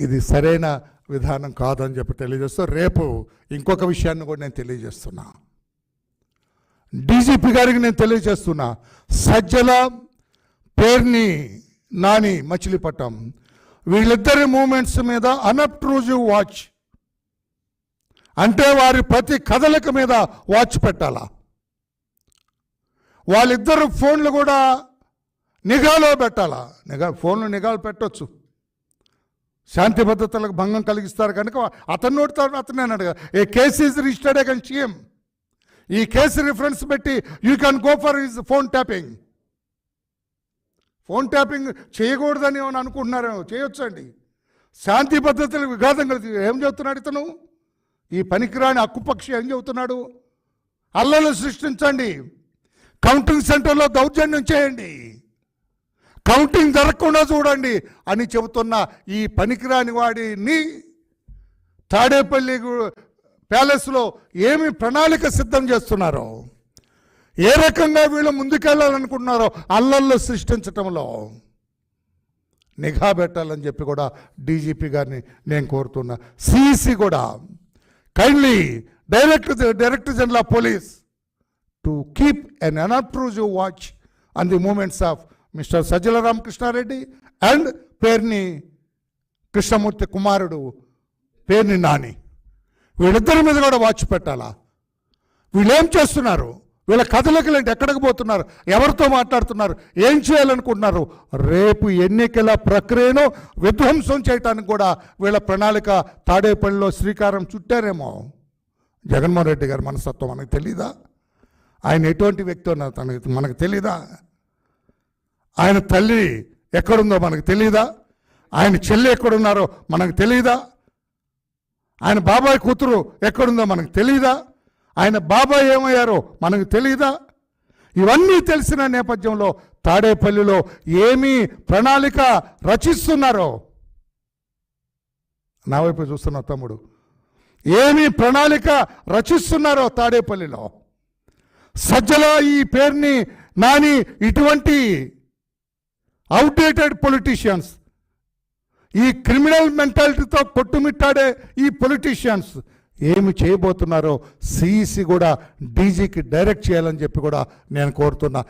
ఇది సరైన విధానం కాదని చెప్పి తెలియజేస్తూ రేపు ఇంకొక విషయాన్ని కూడా నేను తెలియజేస్తున్నా. డీజీపీ గారికి నేను తెలియజేస్తున్నా సజ్జల పేర్ని నాని మచిలీపట్నం వీళ్ళిద్దరి మూమెంట్స్ మీద అనప్ట్రూజివ్ వాచ్. అంటే వారి ప్రతి కదలిక మీద వాచ్ పెట్టాలా? వాళ్ళిద్దరు ఫోన్లు కూడా నిఘాలో పెట్టాలా? నిఘా ఫోన్లు నిఘాలు పెట్టొచ్చు. శాంతి భద్రతలకు భంగం కలిగిస్తారు కనుక అతను నోటితో అతనే అన్నాడు a case is registered against CM ఈ కేసు రిఫరెన్స్ పెట్టి you can go for his phone tapping phone tapping చేయకూడదని ఏమని అనుకుంటున్నారేమో చేయొచ్చండి. శాంతి భద్రతలకు విఘాతం కలిగి ఏం చెబుతున్నాడు ఇతను? ఈ పనికిరాని అక్కుపక్షి ఏం చెబుతున్నాడు? అల్లలు సృష్టించండి. కౌంటింగ్ సెంటర్లో దౌర్జన్యం చేయండి. కౌంటింగ్ జరగకుండా చూడండి అని చెబుతున్న ఈ పనికిరాని వాడిని తాడేపల్లి ప్యాలెస్లో ఏమి ప్రణాళిక సిద్ధం చేస్తున్నారో? ఏ రకంగా వీళ్ళు ముందుకెళ్ళాలనుకుంటున్నారో అల్లల్లో సృష్టించటంలో? నిఘా పెట్టాలని చెప్పి కూడా డీజీపీ గారిని నేను కోరుతున్నా. సిఈసి కూడా kindly director director general of police to keep an unobtrusive watch on the movements of mister Sajjala Ramakrishna Reddy and Perni Krishnamurthy కుమారుడు పేర్ని నాని. వీళ్ళిద్దరి మీద కూడా వాచ్ పెట్టాలా? వీళ్ళేం చేస్తున్నారు? వీళ్ళ కథలకి ఏంటి ఎక్కడికి పోతున్నారు? ఎవరితో మాట్లాడుతున్నారు? ఏం చేయాలనుకుంటున్నారు? రేపు ఎన్నికల ప్రక్రియను విధ్వంసం చేయటానికి కూడా వీళ్ళ ప్రణాళిక తాడేపల్లిలో శ్రీకారం చుట్టారేమో. జగన్మోహన్ రెడ్డి గారి మనస్తత్వం మనకు తెలీదా? ఆయన ఎటువంటి వ్యక్తి ఉన్నా తనకి మనకు తెలీదా? ఆయన తల్లి ఎక్కడుందో మనకు తెలియదా ఆయన చెల్లి ఎక్కడున్నారో మనకు తెలియదా ఆయన బాబాయ్ కూతురు ఎక్కడుందో మనకు తెలియదా ఆయన బాబాయ్ ఏమయ్యారో మనకు తెలియదా ఇవన్నీ తెలిసిన నేపథ్యంలో తాడేపల్లిలో ఏమీ ప్రణాళిక రచిస్తున్నారో? నా వైపు చూస్తున్న తమ్ముడు ఏమి ప్రణాళిక రచిస్తున్నారో తాడేపల్లిలో? సజ్జల ఈ పేరుని నాని ఇటువంటి అవుట్డేటెడ్ పొలిటీషియన్స్ ఈ క్రిమినల్ మెంటాలిటీతో కొట్టుమిట్టాడే ఈ పొలిటీషియన్స్ ఏమి చేయబోతున్నారో సిఈసి కూడా డీజీకి డైరెక్ట్ చేయాలని చెప్పి కూడా నేను కోరుతున్నా.